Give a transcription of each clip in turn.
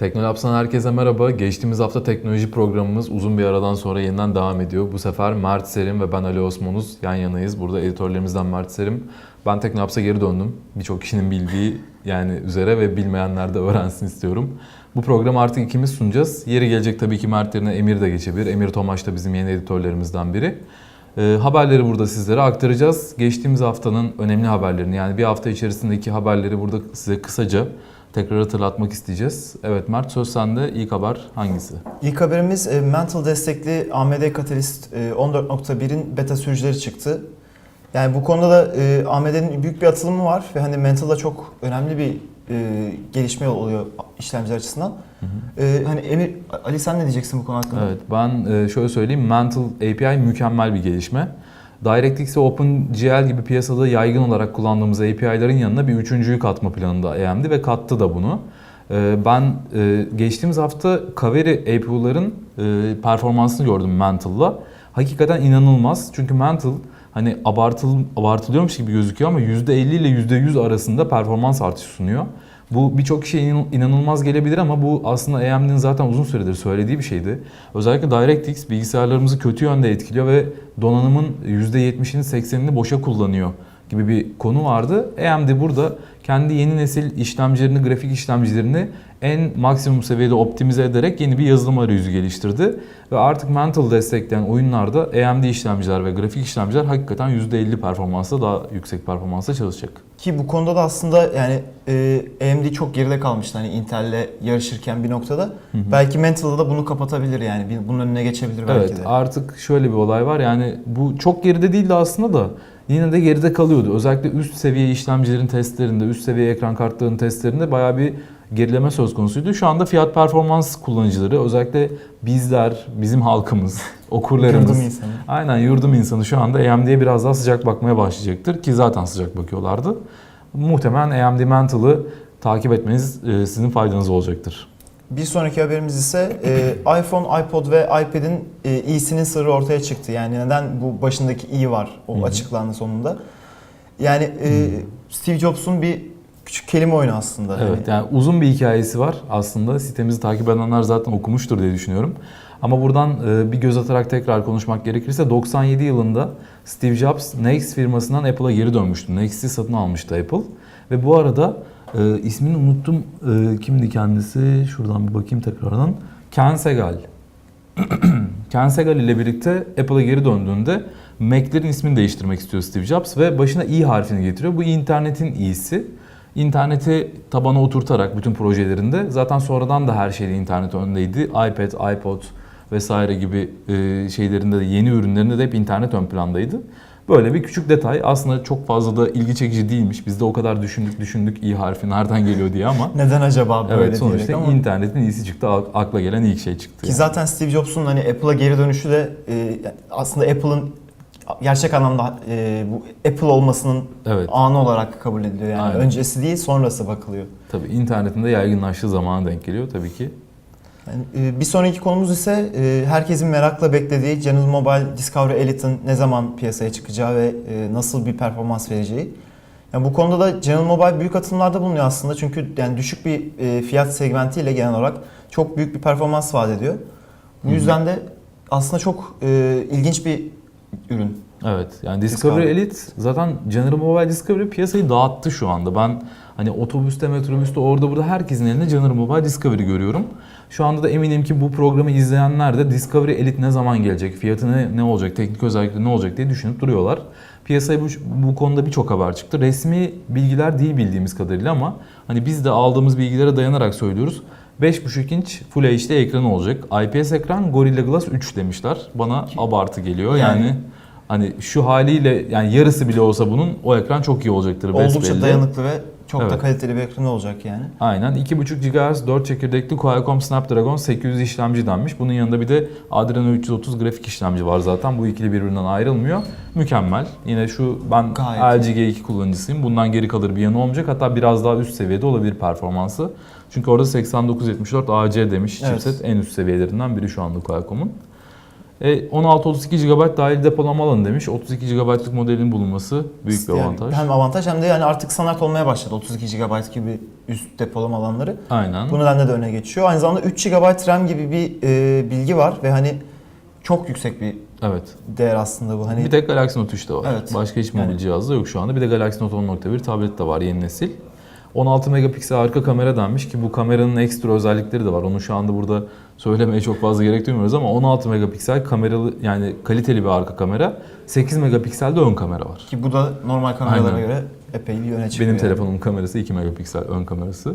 Teknolabs'tan herkese merhaba. Geçtiğimiz hafta teknoloji programımız uzun bir aradan sonra yeniden devam ediyor. Bu sefer Mert Serim ve ben Ali Osmanuz yan yanayız. Burada editörlerimizden Mert Serim. Ben Teknolabs'a geri döndüm. Birçok kişinin bildiği yani üzere ve bilmeyenler de öğrensin istiyorum. Bu programı artık ikimiz sunacağız. Yeri gelecek tabii ki Mert yerine Emir de geçebilir. Emir Tomaş da bizim yeni editörlerimizden biri. Ee, haberleri burada sizlere aktaracağız. Geçtiğimiz haftanın önemli haberlerini yani bir hafta içerisindeki haberleri burada size kısaca tekrar hatırlatmak isteyeceğiz. Evet Mert söz sende. İlk haber hangisi? İlk haberimiz e, Mantle destekli AMD Catalyst e, 14.1'in beta sürücüleri çıktı. Yani bu konuda da e, AMD'nin büyük bir atılımı var ve hani Mantle'da çok önemli bir e, gelişme oluyor işlemciler açısından. E, hani Emir, Ali sen ne diyeceksin bu konu hakkında? Evet ben e, şöyle söyleyeyim. Mantle API mükemmel bir gelişme. DirectX ve OpenGL gibi piyasada yaygın olarak kullandığımız API'ların yanına bir üçüncüyü katma planında AMD ve kattı da bunu. E, Ben e, geçtiğimiz hafta Kaveri APU'ların e, performansını gördüm Mantle'la. Hakikaten inanılmaz. Çünkü Mantle hani abartıl, abartılıyormuş gibi gözüküyor ama %50 ile %100 arasında performans artışı sunuyor. Bu birçok kişiye inan- inanılmaz gelebilir ama bu aslında AMD'nin zaten uzun süredir söylediği bir şeydi. Özellikle DirectX bilgisayarlarımızı kötü yönde etkiliyor ve donanımın %70'ini 80'ini boşa kullanıyor gibi bir konu vardı. AMD burada kendi yeni nesil işlemcilerini, grafik işlemcilerini en maksimum seviyede optimize ederek yeni bir yazılım arayüzü geliştirdi. Ve artık Mantle destekleyen oyunlarda AMD işlemciler ve grafik işlemciler hakikaten %50 performansla daha yüksek performansla çalışacak. Ki bu konuda da aslında yani e, AMD çok geride kalmıştı hani Intel'le yarışırken bir noktada. Belki Mantle'da da bunu kapatabilir yani bunun önüne geçebilir belki Evet de. artık şöyle bir olay var yani bu çok geride değildi aslında da yine de geride kalıyordu. Özellikle üst seviye işlemcilerin testlerinde, üst seviye ekran kartlarının testlerinde bayağı bir gerileme söz konusuydu. Şu anda fiyat performans kullanıcıları özellikle bizler, bizim halkımız, okurlarımız, Yurdum insanı. aynen yurdum insanı şu anda AMD'ye biraz daha sıcak bakmaya başlayacaktır ki zaten sıcak bakıyorlardı. Muhtemelen AMD Mantle'ı takip etmeniz e, sizin faydanız olacaktır. Bir sonraki haberimiz ise e, iPhone, iPod ve iPad'in e, i'sinin sırrı ortaya çıktı. Yani neden bu başındaki i var o Hı hı. açıklandı sonunda. Yani e, Steve Jobs'un bir küçük kelime oyunu aslında. Evet Hani yani uzun bir hikayesi var aslında. Sitemizi takip edenler zaten okumuştur diye düşünüyorum. Ama buradan e, bir göz atarak tekrar konuşmak gerekirse 97 yılında Steve Jobs Next firmasından Apple'a geri dönmüştü. Next'i satın almıştı Apple. Ve bu arada e, ismini unuttum. E, kimdi kendisi? Şuradan bir bakayım tekrardan. Ken Segal. Ken Segal ile birlikte Apple'a geri döndüğünde Mac'lerin ismini değiştirmek istiyor Steve Jobs ve başına i harfini getiriyor. Bu internetin i'si. İnterneti tabana oturtarak bütün projelerinde zaten sonradan da her şeyde internet öndeydi. iPad, iPod vesaire gibi e, şeylerinde de yeni ürünlerinde de hep internet ön plandaydı. Böyle bir küçük detay aslında çok fazla da ilgi çekici değilmiş. Biz de o kadar düşündük düşündük i harfi nereden geliyor diye ama neden acaba böyle evet sonuçta ama internetin iyisi çıktı akla gelen ilk şey çıktı. ki yani. zaten Steve Jobs'un hani Apple'a geri dönüşü de e, aslında Apple'ın gerçek anlamda e, bu Apple olmasının Evet. anı olarak kabul ediliyor yani. Aynen. Öncesi değil sonrası bakılıyor. Tabii internetin de yaygınlaştığı zamana denk geliyor tabii ki. Yani, e, bir sonraki konumuz ise e, herkesin merakla beklediği General Mobile Discovery Elite'ın ne zaman piyasaya çıkacağı ve e, nasıl bir performans vereceği. Yani bu konuda da General Mobile büyük atımlarda bulunuyor aslında çünkü yani düşük bir fiyat segmentiyle genel olarak çok büyük bir performans vaat ediyor. Bu yüzden de aslında çok ilginç bir ürün. Evet yani Discovery, Discovery. Elite zaten General Mobile Discovery piyasayı dağıttı şu anda. Ben hani otobüste, metrobüste orada burada herkesin elinde General Mobile Discovery görüyorum. Şu anda da eminim ki bu programı izleyenler de Discovery Elite ne zaman gelecek, fiyatı ne, ne olacak, teknik özellikleri ne olacak diye düşünüp duruyorlar. Piyasaya bu, bu konuda birçok haber çıktı. Resmi bilgiler değil bildiğimiz kadarıyla ama hani biz de aldığımız bilgilere dayanarak söylüyoruz. 5.5 inç Full HD ekranı olacak. IPS ekran Gorilla Glass 3 demişler. Bana abartı geliyor. Yani, Yani- hani şu haliyle yani yarısı bile olsa bunun o ekran çok iyi olacaktır. Oldukça dayanıklı ve çok da Evet. kaliteli bir ekran olacak yani. Aynen 2.5 GHz 4 çekirdekli Qualcomm Snapdragon 800 işlemci denmiş. Bunun yanında bir de Adreno 330 grafik işlemci var zaten. Bu ikili birbirinden ayrılmıyor. Mükemmel. Yine şu ben Gayet LG G2 kullanıcısıyım. Bundan geri kalır bir yanı olmayacak. Hatta biraz daha üst seviyede olabilir performansı. Çünkü orada 8974 AC demiş Evet. chipset en üst seviyelerinden biri şu anda Qualcomm'un. E, 16-32 GB dahil depolama alanı demiş. 32 GB'lık modelin bulunması büyük bir Yani avantaj. Hem avantaj hem de yani artık standart olmaya başladı 32 GB gibi üst depolama alanları. Aynen. Bu nedenle de öne geçiyor. Aynı zamanda 3 GB RAM gibi bir e, bilgi var ve hani çok yüksek bir Evet. değer aslında bu. Hani Bir tek Galaxy Note 3'te var. Evet. Başka hiç mobil Yani- cihazda yok şu anda. Bir de Galaxy Note 10.1 tablet de var yeni nesil. 16 megapiksel arka kamera denmiş ki bu kameranın ekstra özellikleri de var. Onu şu anda burada söylemeye çok fazla gerek duymuyoruz ama 16 megapiksel kameralı yani kaliteli bir arka kamera. 8 megapiksel de ön kamera var. ki bu da normal kameralara Aynen. göre epey bir öne çıkıyor. Benim yani. telefonumun kamerası 2 megapiksel ön kamerası.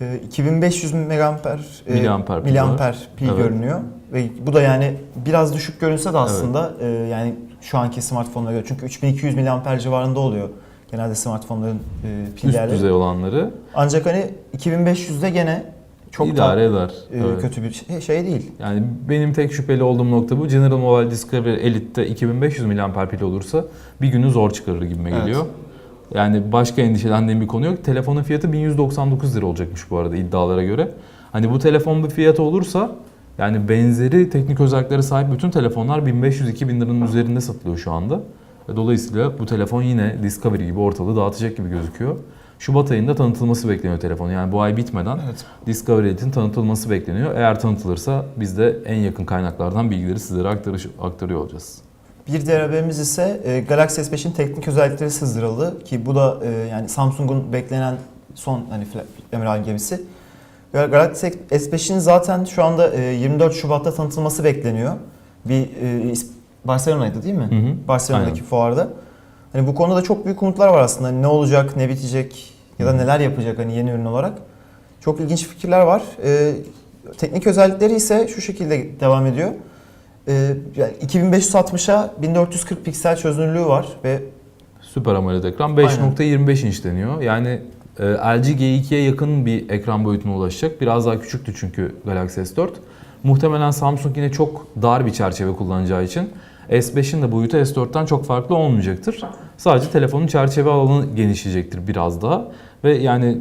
E, 2500 miliamper, e, Miliamper miliamper pil Evet. görünüyor. Ve bu da yani biraz düşük görünse de aslında e, yani şu anki smartphone'lara göre. Çünkü 3200 miliamper civarında oluyor genelde smartphone'ların e, pil Üst düzey olanları Ancak hani 2500'de gene çok idare da eder. e, Evet. kötü bir şey, şey değil. Yani benim tek şüpheli olduğum nokta bu. General Mobile Discovery Elite'de 2500 mAh pil olursa bir günü zor çıkarır gibime Evet. geliyor. Yani başka endişelendiğim bir konu yok. Telefonun fiyatı 1199 lira olacakmış bu arada iddialara göre. Hani bu telefon bir fiyatı olursa yani benzeri teknik özelliklere sahip bütün telefonlar 1500-2000 liranın üzerinde satılıyor şu anda. Dolayısıyla bu telefon yine Discovery gibi ortalığı dağıtacak gibi gözüküyor. Şubat ayında tanıtılması bekleniyor telefon. Yani bu ay bitmeden Evet. Discovery Elite'in tanıtılması bekleniyor. Eğer tanıtılırsa biz de en yakın kaynaklardan bilgileri sizlere aktarış, aktarıyor olacağız. Bir diğer haberimiz ise e, Galaxy S5'in teknik özellikleri sızdırıldı ki bu da e, yani Samsung'un beklenen son hani amiral gemisi. Gal- Galaxy S5'in zaten şu anda e, 24 Şubat'ta tanıtılması bekleniyor. Bir e, Barcelona'ydı değil mi? Hı hı. Barcelona'daki Aynen. fuarda. Hani bu konuda da çok büyük umutlar var aslında. Hani ne olacak, ne bitecek ya da neler yapacak hani yeni ürün olarak. Çok ilginç fikirler var. Ee, teknik özellikleri ise şu şekilde devam ediyor. Ee, yani 2560'a 1440 piksel çözünürlüğü var ve Süper AMOLED ekran Aynen. 5.25 inç deniyor. Yani e, LG G2'ye yakın bir ekran boyutuna ulaşacak. Biraz daha küçüktü çünkü Galaxy S4. Muhtemelen Samsung yine çok dar bir çerçeve kullanacağı için S5'in de boyutu S4'ten çok farklı olmayacaktır. Sadece telefonun çerçeve alanı genişleyecektir biraz daha. Ve yani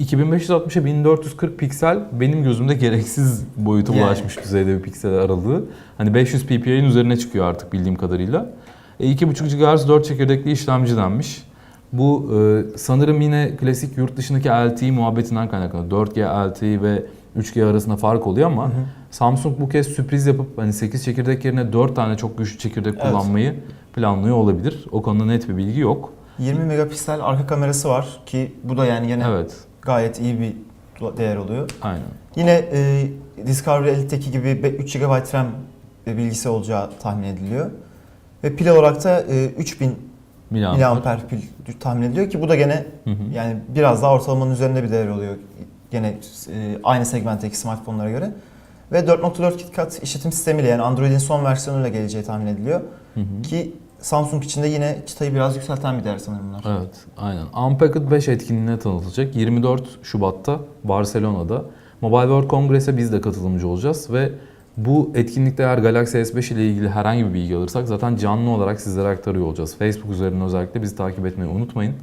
2560'a 1440 piksel benim gözümde gereksiz boyuta Yani. ulaşmış düzeyde bir piksel aralığı. Hani 500 ppi'nin üzerine çıkıyor artık bildiğim kadarıyla. E, 2.5 GHz 4 çekirdekli işlemci denmiş. Bu e, sanırım yine klasik yurt dışındaki LTE muhabbetinden kaynaklanıyor. 4G LTE ve 3G arasında fark oluyor ama Samsung bu kez sürpriz yapıp hani 8 çekirdek yerine 4 tane çok güçlü çekirdek Evet. kullanmayı planlıyor olabilir. O konuda net bir bilgi yok. 20 megapiksel arka kamerası var ki bu da yani yine Evet, gayet iyi bir değer oluyor. aynen. Yine e, Discovery Elite'deki gibi be- 3 GB RAM bilgisi olacağı tahmin ediliyor. Ve pil olarak da e, 3000 Miliamper. miliamper pil tahmin ediliyor ki bu da gene Hı hı. yani biraz daha ortalamanın üzerinde bir değer oluyor. Gene e, aynı segmentteki smartphone'lara göre. Ve 4.4 KitKat işletim sistemiyle yani Android'in son versiyonuyla geleceği tahmin ediliyor. Hı hı. Ki Samsung için de yine çıtayı biraz yükselten bir değer sanırım bunlar. Evet, aynen. Unpacked 5 etkinliğine tanıtılacak. 24 Şubat'ta Barcelona'da. Mobile World Congress'e biz de katılımcı olacağız ve bu etkinlikte eğer Galaxy S5 ile ilgili herhangi bir bilgi alırsak zaten canlı olarak sizlere aktarıyor olacağız. Facebook üzerinden özellikle bizi takip etmeyi unutmayın.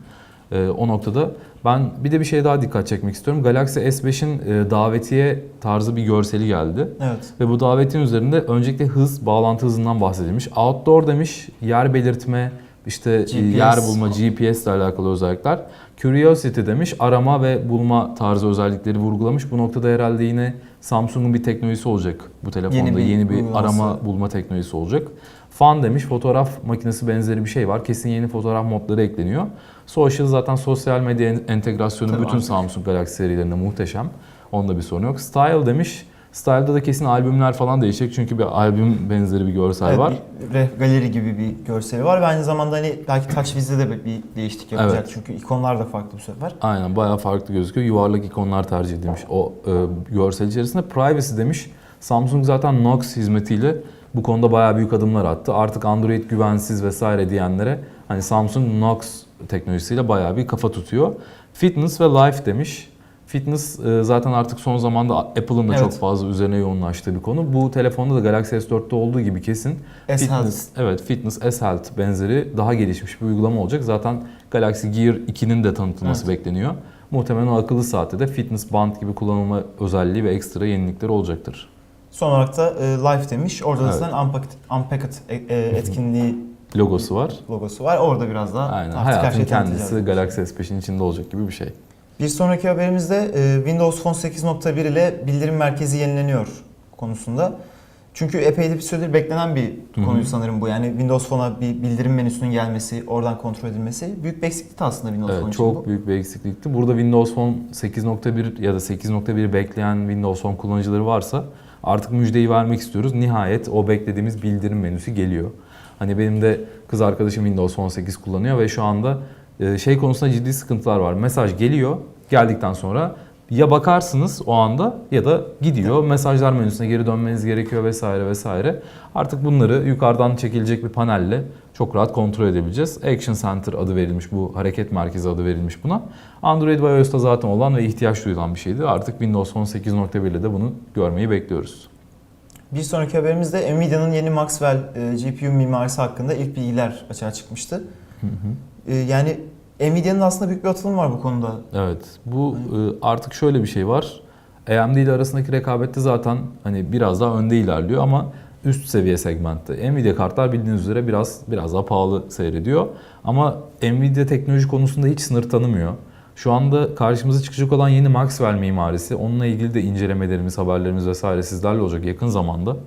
Ee, o noktada ben bir de bir şey daha dikkat çekmek istiyorum. Galaxy S5'in e, davetiye tarzı bir görseli geldi. Evet. Ve bu davetin üzerinde öncelikle hız, bağlantı hızından bahsedilmiş. Outdoor demiş, yer belirtme, işte GPS. yer bulma, GPS ile alakalı özellikler. Curiosity demiş, arama ve bulma tarzı özellikleri vurgulamış. Bu noktada herhalde yine Samsung'un bir teknolojisi olacak bu telefonda. Yeni Yeni bir bir, uygulaması. arama bulma teknolojisi olacak. Fun demiş, fotoğraf makinesi benzeri bir şey var. Kesin yeni fotoğraf modları ekleniyor. Social zaten sosyal medya en- entegrasyonu Tabii bütün artık. Samsung Galaxy serilerinde muhteşem. Onda bir sorun yok. Style demiş. Style'da da kesin albümler falan değişecek çünkü bir albüm benzeri bir görsel Evet, var. bir galeri gibi bir görseli var ve aynı zamanda hani belki Touch Biz'de de bir değişiklik yapacak Evet. çünkü ikonlar da farklı bu sefer. Aynen bayağı farklı gözüküyor. Yuvarlak ikonlar tercih edilmiş o e, görsel içerisinde. Privacy demiş. Samsung zaten Knox hizmetiyle bu konuda bayağı büyük adımlar attı. Artık Android güvensiz vesaire diyenlere hani Samsung Knox teknolojisiyle bayağı bir kafa tutuyor. Fitness ve Life demiş. Fitness e, zaten artık son zamanda Apple'ın da Evet. çok fazla üzerine yoğunlaştığı bir konu. Bu telefonda da Galaxy S4'te olduğu gibi kesin S-Health. Fitness, evet Fitness S-Health benzeri daha gelişmiş bir uygulama olacak. Zaten Galaxy Gear 2'nin de tanıtılması Evet. bekleniyor. Muhtemelen o akıllı saatte de fitness band gibi kullanılma özelliği ve ekstra yenilikleri olacaktır. Son olarak da e, Live demiş. Orada da Evet. zaten Unpacked, Unpacked e, e, etkinliği Logosu var. logosu var. Orada biraz daha Aynen. artık her Hayatın şey kendisi. Galaxy S5'in içinde olacak gibi bir şey. Bir sonraki haberimizde e, Windows Phone 8.1 ile bildirim merkezi yenileniyor konusunda. Çünkü epeyli bir süredir beklenen bir hı. konuydu sanırım bu. Yani Windows Phone'a bir bildirim menüsünün gelmesi, oradan kontrol edilmesi büyük bir eksiklikti aslında Windows Phone Evet, için çok bu. büyük bir eksiklikti. Burada Windows Phone 8.1 ya da 8.1 bekleyen Windows Phone kullanıcıları varsa artık müjdeyi vermek istiyoruz. Nihayet o beklediğimiz bildirim menüsü geliyor. Hani benim de kız arkadaşım Windows Phone 8 kullanıyor ve şu anda e, şey konusunda ciddi sıkıntılar var. Mesaj geliyor. Geldikten sonra ya bakarsınız o anda ya da gidiyor. Mesajlar menüsüne geri dönmeniz gerekiyor vesaire vesaire. Artık bunları yukarıdan çekilecek bir panelle çok rahat kontrol edebileceğiz. Action Center adı verilmiş bu hareket merkezi adı verilmiş buna. Android ve iOS'ta zaten olan ve ihtiyaç duyulan bir şeydi. Artık Windows Phone 8.1 ile de bunu görmeyi bekliyoruz. Bir sonraki haberimizde Nvidia'nın yeni Maxwell e, GPU mimarisi hakkında ilk bilgiler açığa çıkmıştı. E, yani Nvidia'nın aslında büyük bir atılım var bu konuda. Evet. Bu e, artık şöyle bir şey var. AMD ile arasındaki rekabette zaten hani biraz daha önde ilerliyor ama üst seviye segmentte. Nvidia kartlar bildiğiniz üzere biraz biraz daha pahalı seyrediyor. Ama Nvidia teknoloji konusunda hiç sınır tanımıyor. Şu anda karşımıza çıkacak olan yeni Maxwell mimarisi, onunla ilgili de incelemelerimiz, haberlerimiz vesaire sizlerle olacak yakın zamanda.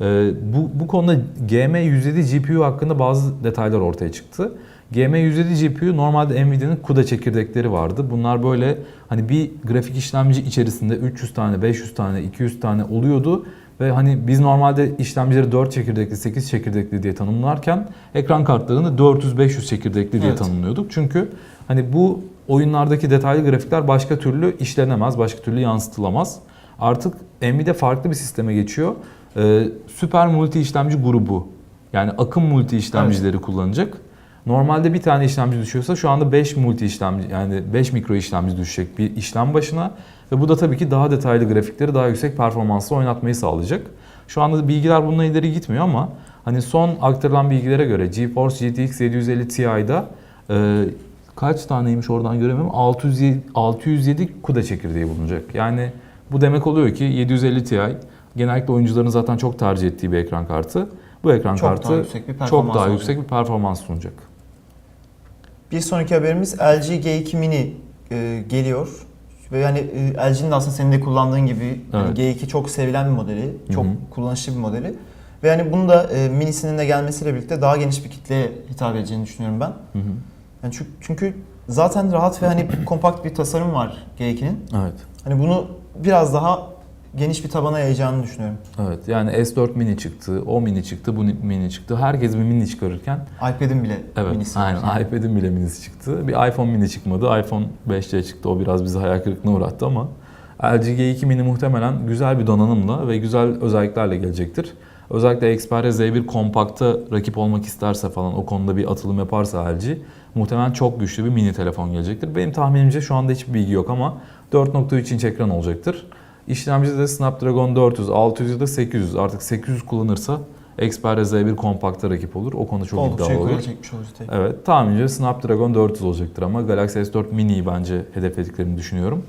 Ee, bu, bu konuda GM107 GPU hakkında bazı detaylar ortaya çıktı. GM107 GPU normalde Nvidia'nın CUDA çekirdekleri vardı. Bunlar böyle hani bir grafik işlemci içerisinde 300 tane, 500 tane, 200 tane oluyordu. Ve hani biz normalde işlemcileri 4 çekirdekli, 8 çekirdekli diye tanımlarken ekran kartlarını 400-500 çekirdekli diye Evet. tanımlıyorduk. Çünkü hani bu oyunlardaki detaylı grafikler başka türlü işlenemez, başka türlü yansıtılamaz. Artık Nvidia farklı bir sisteme geçiyor. Ee, süper multi işlemci grubu yani akım multi işlemcileri kullanacak. Normalde bir tane işlemci düşüyorsa şu anda 5 multi işlemci yani 5 mikro işlemci düşecek bir işlem başına ve bu da tabii ki daha detaylı grafikleri daha yüksek performansla oynatmayı sağlayacak. Şu anda bilgiler bununla ileri gitmiyor ama hani son aktarılan bilgilere göre GeForce GTX 750 Ti'da e, kaç taneymiş oradan göremiyorum 607, 607 CUDA çekirdeği bulunacak. Yani bu demek oluyor ki 750 Ti genellikle oyuncuların zaten çok tercih ettiği bir ekran kartı. Bu ekran Çok kartı daha yüksek bir çok daha olacak. yüksek bir performans sunacak. Bir sonraki haberimiz LG G2 Mini e, geliyor. Ve yani e, LG'nin de aslında senin de kullandığın gibi hani Evet. G2 çok sevilen bir modeli, çok Hı hı. kullanışlı bir modeli. Ve yani bunu da e, minisinin de gelmesiyle birlikte daha geniş bir kitleye hitap edeceğini düşünüyorum ben. Hı hı. Yani çünkü, çünkü zaten rahat ve hani kompakt bir tasarım var G2'nin. Evet. Hani bunu biraz daha geniş bir tabana yayacağını düşünüyorum. Evet. Yani S4 mini çıktı, o mini çıktı, bu mini çıktı. Herkes bir mini çıkarırken iPad'in bile evet, minisi aynen iPad'in bile minisi çıktı. Bir iPhone mini çıkmadı. iPhone 5C çıktı. O biraz bizi hayal kırıklığına uğrattı ama LG G2 mini muhtemelen güzel bir donanımla ve güzel özelliklerle gelecektir. Özellikle Xperia Z1 kompakta rakip olmak isterse falan o konuda bir atılım yaparsa LG muhtemelen çok güçlü bir mini telefon gelecektir. Benim tahminimce şu anda hiçbir bilgi yok ama 4.3 inç ekran olacaktır. İşlemcide de Snapdragon 400, 600 ya da 800. Artık 800 kullanırsa Xperia Z1 kompakta rakip olur. O konuda çok Oldukça iddialı olur. çekmiş olacak. tek. Evet, tahminimce Snapdragon 400 olacaktır ama Galaxy S4 Mini'yi bence hedeflediklerini düşünüyorum.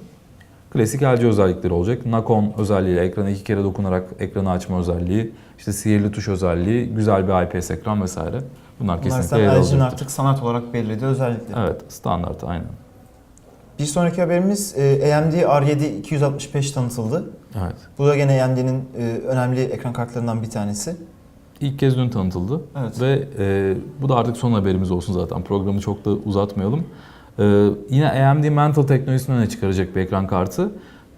Klasik LG özellikleri olacak. Nakon özelliğiyle ekrana iki kere dokunarak ekranı açma özelliği, işte sihirli tuş özelliği, güzel bir IPS ekran vesaire. Bunlar Bunlar kesinlikle yer zaten LG'nin alacaktır. artık sanat olarak belirlediği özellikleri. Evet, standart aynen. Bir sonraki haberimiz e, AMD R7 265 tanıtıldı. Evet. Bu da gene AMD'nin e, önemli ekran kartlarından bir tanesi. İlk kez dün tanıtıldı Evet. ve e, bu da artık son haberimiz olsun zaten. Programı çok da uzatmayalım. E, yine AMD Mantle teknolojisini öne çıkaracak bir ekran kartı.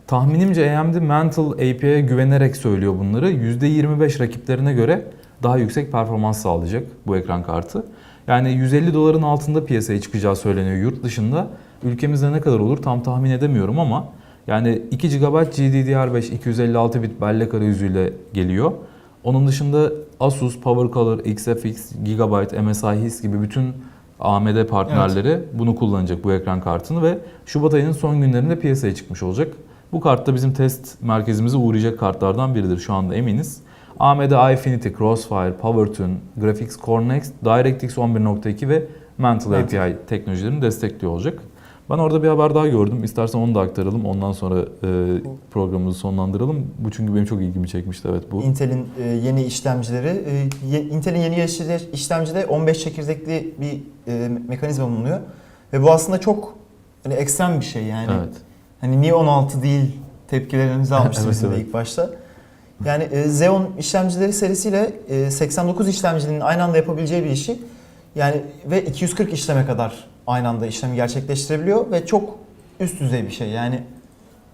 Tahminimce AMD Mantle API'ye güvenerek söylüyor bunları. %25 rakiplerine göre daha yüksek performans sağlayacak bu ekran kartı. Yani 150 doların altında piyasaya çıkacağı söyleniyor yurt dışında. Ülkemizde ne kadar olur tam tahmin edemiyorum ama yani 2 GB GDDR5 256 bit bellek arayüzüyle geliyor. Onun dışında Asus, PowerColor, XFX, Gigabyte, MSI His gibi bütün AMD partnerleri bunu kullanacak bu ekran kartını ve Şubat ayının son günlerinde piyasaya çıkmış olacak. Bu kart da bizim test merkezimize uğrayacak kartlardan biridir şu anda eminiz. AMD Infinity, Crossfire, PowerTune, Graphics Core Next, DirectX 11.2 ve Mantle Mantle. API teknolojilerini destekliyor olacak. Ben orada bir haber daha gördüm. İstersen onu da aktaralım. Ondan sonra e, programımızı sonlandıralım. Bu çünkü benim çok ilgimi çekmişti. Evet bu. Intel'in e, yeni işlemcileri, e, Intel'in yeni işle- işlemcide 15 çekirdekli bir e, me- mekanizma bulunuyor. Ve bu aslında çok hani ekstrem bir şey yani. Evet. Hani niye 16 değil tepkilerimizi almıştı Evet, bizim de evet. ilk başta. Yani e, Xeon işlemcileri serisiyle e, 89 işlemcinin aynı anda yapabileceği bir işi yani ve 240 işleme kadar aynı anda işlemi gerçekleştirebiliyor ve çok üst düzey bir şey. Yani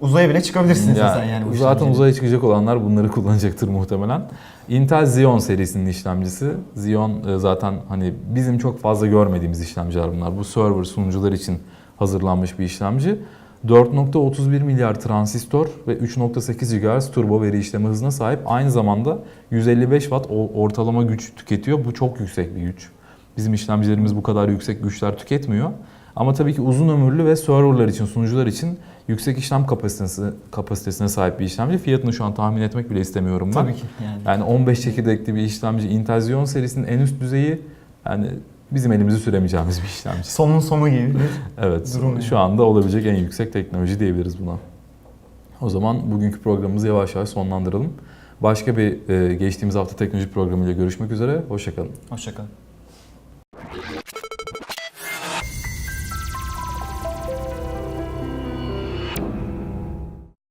uzaya bile çıkabilirsiniz Ya, sen yani bu zaten uzaya çıkacak olanlar bunları kullanacaktır muhtemelen. Intel Xeon serisinin işlemcisi. Xeon e, zaten hani bizim çok fazla görmediğimiz işlemciler bunlar. Bu server sunucular için hazırlanmış bir işlemci. 4.31 milyar transistör ve 3.8 GHz turbo veri işleme hızına sahip. Aynı zamanda 155 watt ortalama güç tüketiyor. Bu çok yüksek bir güç. Bizim işlemcilerimiz bu kadar yüksek güçler tüketmiyor. Ama tabii ki uzun ömürlü ve serverlar için, sunucular için yüksek işlem kapasitesi, kapasitesine sahip bir işlemci. Fiyatını şu an tahmin etmek bile istemiyorum ben. Tabii ki yani. Yani 15 çekirdekli bir işlemci Intel Xeon serisinin en üst düzeyi yani bizim elimizi süremeyeceğimiz bir işlemci. Sonun sonu gibi. bir- Evet. Durum Şu yani. anda olabilecek en yüksek teknoloji diyebiliriz buna. O zaman bugünkü programımızı yavaş yavaş sonlandıralım. Başka bir e, geçtiğimiz hafta teknoloji programıyla görüşmek üzere. Hoşçakalın. Hoşçakalın.